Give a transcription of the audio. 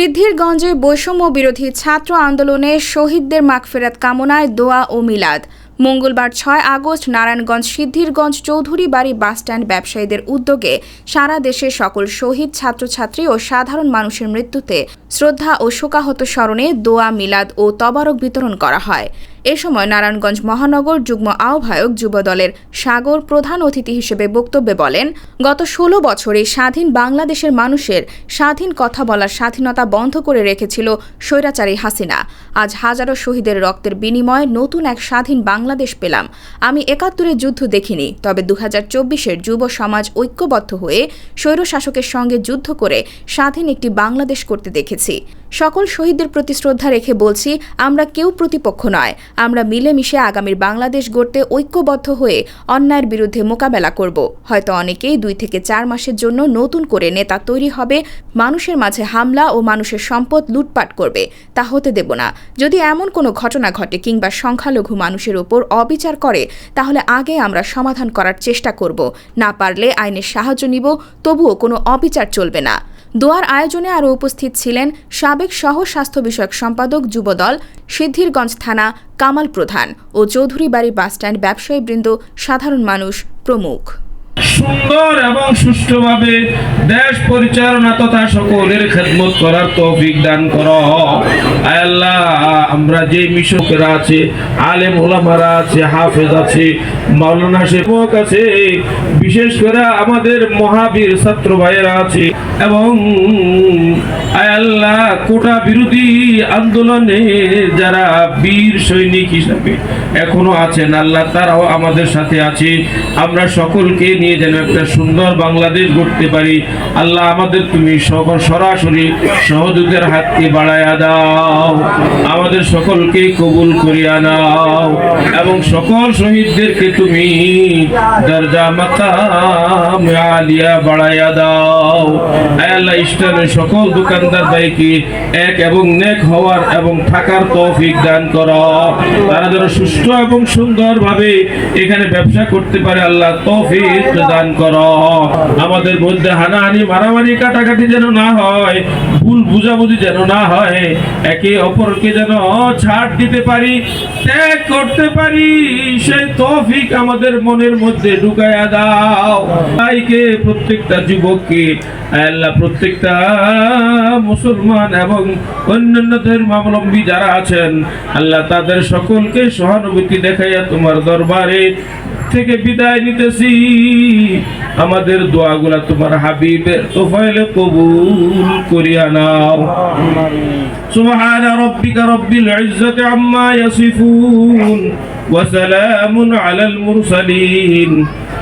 সিদ্ধিরগঞ্জে বৈষম্য বিরোধী ছাত্র আন্দোলনে শহীদদের মাগফেরাত কামনায় দোয়া ও মিলাদ। মঙ্গলবার ছয় আগস্ট নারায়ণগঞ্জ সিদ্ধিরগঞ্জ চৌধুরী বাড়ি বাসস্ট্যান্ড ব্যবসায়ীদের উদ্যোগে সারা দেশে সকল শহীদ ছাত্রছাত্রী ও সাধারণ মানুষের মৃত্যুতে শ্রদ্ধা ও শোকাহত স্মরণে দোয়া, মিলাদ ও তবারক বিতরণ করা হয়। এ সময় নারায়ণগঞ্জ মহানগর যুগ্ম আহ্বায়ক যুবদলের সাগর প্রধান অতিথি হিসেবে বক্তব্যে বলেন, গত ষোলো বছরে স্বাধীন বাংলাদেশের মানুষের স্বাধীন কথা বলার স্বাধীনতা বন্ধ করে রেখেছিল স্বৈরাচারী হাসিনা। আজ হাজারো শহীদের রক্তের বিনিময়ে নতুন এক স্বাধীন বাংলাদেশ পেলাম। আমি একাত্তরের যুদ্ধ দেখিনি, তবে দু হাজার যুব সমাজ ঐক্যবদ্ধ হয়ে স্বৈরশাসকের সঙ্গে যুদ্ধ করে স্বাধীন একটি বাংলাদেশ করতে দেখেছি। সকল শহীদদের প্রতি শ্রদ্ধা রেখে বলছি, আমরা কেউ প্রতিপক্ষ নয়। আমরা মিলেমিশে আগামীর বাংলাদেশ গড়তে ঐক্যবদ্ধ হয়ে অন্যায়ের বিরুদ্ধে মোকাবেলা করব। হয়তো অনেকেই দুই থেকে চার মাসের জন্য নতুন করে নেতা তৈরি হবে, মানুষের মাঝে হামলা ও মানুষের সম্পদ লুটপাট করবে। তা হতে দেব না। যদি এমন কোনো ঘটনা ঘটে কিংবা সংখ্যালঘু মানুষের ওপর অবিচার করে, তাহলে আগে আমরা সমাধান করার চেষ্টা করব। না পারলে আইনের সাহায্য নিব, তবুও কোনো অবিচার চলবে না। দোয়ার আয়োজনে আরও উপস্থিত ছিলেন সাবেক সহ স্বাস্থ্য বিষয়ক সম্পাদক যুবদল, সিদ্ধিরগঞ্জ থানা কামাল প্রধান ও চৌধুরী বাড়ি বাসস্ট্যান্ড ব্যবসায়ীবৃন্দ সাধারণ মানুষ প্রমুখ। সুন্দর এবং সুষ্ঠুভাবে দেশ পরিচালনা তথা সকলের খেদমত করার তৌফিক দান কর। আল্লাহ, আমরা যে মিশকেরা আছে, আলেম ওলামারা আছে, হাফেজ আছে, মাওলানা সেবক আছে, বিশেষ করে আমাদের মহাবীর ছাত্র ভাইয়েরা আছে, এবং আল্লাহ, কোটা বিরোধী আন্দোলনে যারা বীর সৈনিক হিসাবে এখনও আছেন, আল্লাহ তারাও আমাদের সাথে আছে। আমরা সকলকে নিয়ে যেন একটা সুন্দর বাংলাদেশ গড়তে পারি। আল্লাহ আমাদের তুমি সরাসরি সহযোগের হাতকে বাড়াইয়া দাও। আমাদের সকলকে কবুল করিয়া নাও। এবং সকল শহীদদেরকে তুমি দরজা মাথা আলিয়া বাড়াইয়া দাও। আয় সকল দোকানদার ভাইকে এক এবং নেক হওয়ার এবং থাকার তৌফিক দান করো। তারা যেন সুস্থ এবং সুন্দরভাবে এখানে ব্যবসা করতে পারে, আল্লাহ তৌফিক দান করো। আমাদের মধ্যে হানাহানি, মারামারি, কাটাকাটি যেন না হয়, ভুল বুঝাবুঝি যেন না হয়, একে অপরকে যেন ছাড় দিতে পারি, ত্যাগ করতে পারি, সেই তৌফিক আমাদের মনের মধ্যে ঢুকাইয়া দাও। ভাইকে প্রত্যেকটা যুবককে, আল্লাহ প্রত্যেকটা মুসলমান এবং অন্যান্য ধর্মাবলম্বী যারা আছেন, আল্লাহ তাদের সকলকে সহানুভূতি দেখাইয়া তোমার দরবারে থেকে বিদায় নিতেছি। আমাদের দোয়াগুলা তোমার হাবিবের তো ফাইলে কবুল করিয়া নাও। সুবহান রব্বিকা রব্বিল ইজ্জাতি আম্মা ইয়াসিফুন ওয়া সালামুন আলাল মুরসালিন।